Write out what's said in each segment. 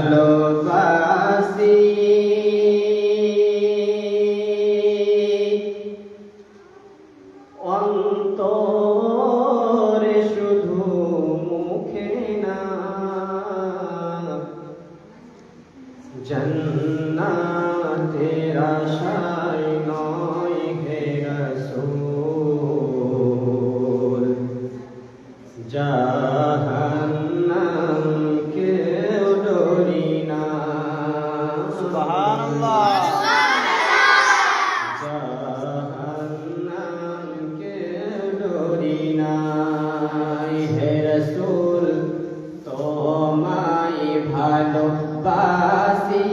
ভালোবাসি। অন্তরে শুধু মুখে না জন্নাতের আশায় নয় হে রসূল। ভালোবাসি।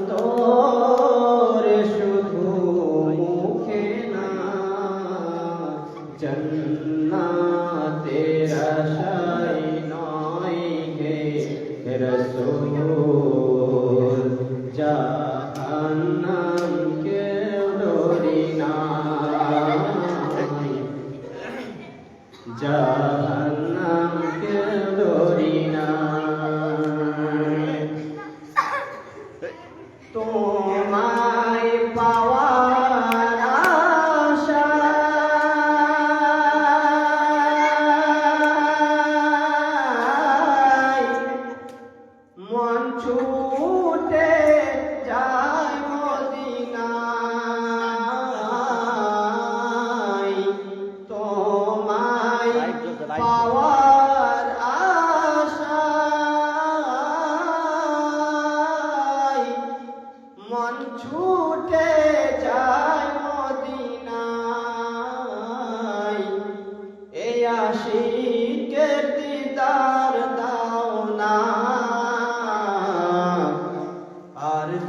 অন্তরে শুধু মুখে না জন্নাতে রসাই নয় গে તો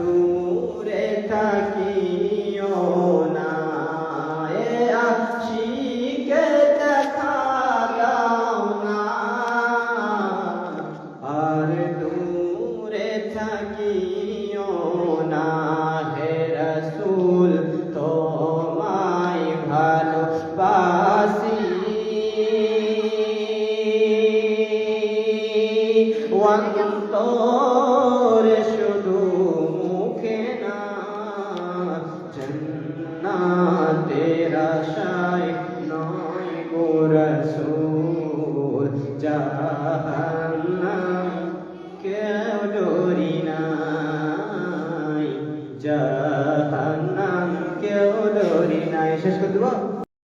দূরে থাকিও না। এ আশিকে দেখা দাও না। আর দূরে থাকিও না। হে রসুল, তোমায় ভালোবাসি। অন্তর এর আশায় নয় গোরসুর জাহান্না কেউ ডরি নাই, জাহান্নাম কেউ ডরি নাই। শেষ করে দেবো?